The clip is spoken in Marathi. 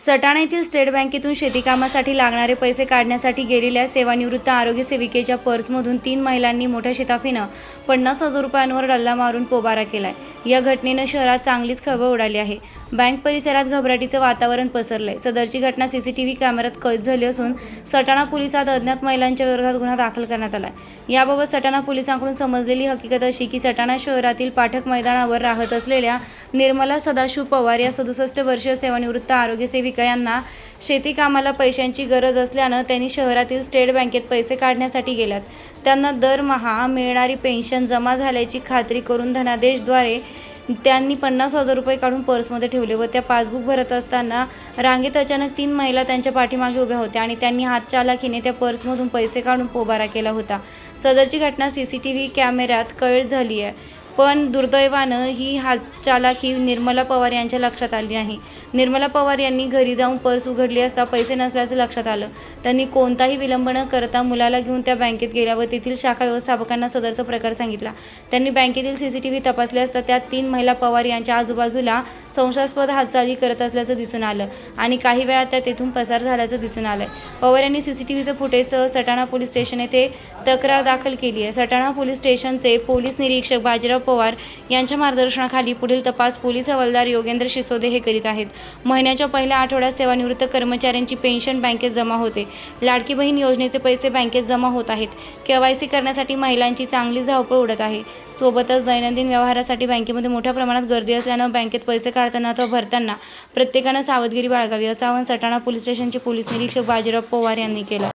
सटाणा येथील स्टेट बँकेतून शेतीकामासाठी लागणारे पैसे काढण्यासाठी गेलेल्या सेवानिवृत्त आरोग्य सेविकेच्या पर्समधून तीन महिलांनी मोठ्या शिताफीनं पन्नास हजार रुपयांवर डल्ला मारून पोबारा केलाय. या घटनेनं शहरात चांगलीच खळबळ उडाली आहे. बँक परिसरात घबराटीचं वातावरण पसरलंय. सदरची घटना सीसीटीव्ही कॅमेऱ्यात कैद झाली असून सटाणा पोलिसात अज्ञात महिलांच्या विरोधात गुन्हा दाखल करण्यात आलाय. याबाबत सटाणा पोलिसांकडून समजलेली हकीकत अशी की सटाणा शहरातील पाठक मैदानावर राहत असलेल्या निर्मला सदाशिव पवार या सदुसष्ट वर्षीय सेवानिवृत्त आरोग्य सेविका यांना शेती कामाला पैशांची गरज असल्यानं त्यांनी शहरातील स्टेट बँकेत पैसे काढण्यासाठी गेल्यात. त्यांना दरमहा मिळणारी पेन्शन जमा झाल्याची खात्री करून धनादेशद्वारे त्यांनी पन्नास हजार रुपये काढून पर्समध्ये ठेवले व त्या पासबुक भरत असताना रांगेत अचानक तीन महिला त्यांच्या पाठीमागे उभ्या होत्या आणि त्यांनी हात चालाकीने त्या पर्समधून पैसे काढून पोबारा केला होता. सदरची घटना सी सी टी व्ही कॅमेऱ्यात कैद झाली आहे. पण दुर्दैवानं ही हातचालाखी निर्मला पवार यांच्या लक्षात आली नाही निर्मला पवार यांनी घरी जाऊन पर्स उघडली असता पैसे नसल्याचं लक्षात आलं. त्यांनी कोणताही विलंब न करता मुलाला घेऊन त्या बँकेत गेल्या व तेथील शाखा व्यवस्थापकांना सदरचा प्रकार सांगितला. त्यांनी बँकेतील सी सी टी व्ही तपासले असता त्यात तीन महिला पवार यांच्या आजूबाजूला संशयास्पद हालचाली करत असल्याचं दिसून आलं आणि काही वेळात त्या तेथून पसार झाल्याचं दिसून आलं पवार यांनी सी सी टी व्हीचं फुटेजसह सटाणा पोलीस स्टेशन येथे तक्रार दाखल केली आहे. सटाणा पोलीस स्टेशनचे पोलीस निरीक्षक बाजीराव पवार यांच्या मार्गदर्शनाखाली पुढील तपास पोलीस हवालदार योगेंद्र शिसोदे हे करीत आहेत. महिन्याच्या पहिल्या आठवड्यात सेवानिवृत्त कर्मचाऱ्यांची पेन्शन बँकेत जमा होते. लाडकी बहीण योजनेचे पैसे बँकेत जमा होत आहेत. केवायसी करण्यासाठी महिलांची चांगली धावपळ उडत आहे. सोबतच दैनंदिन व्यवहारासाठी बँकेमध्ये मोठ्या प्रमाणात गर्दी असल्यानं बँकेत पैसे काढताना अथवा भरताना प्रत्येकानं सावधगिरी बाळगावी असं आवाहन सटाणा पोलीस स्टेशनचे पोलीस निरीक्षक बाजीराव पवार यांनी केलं.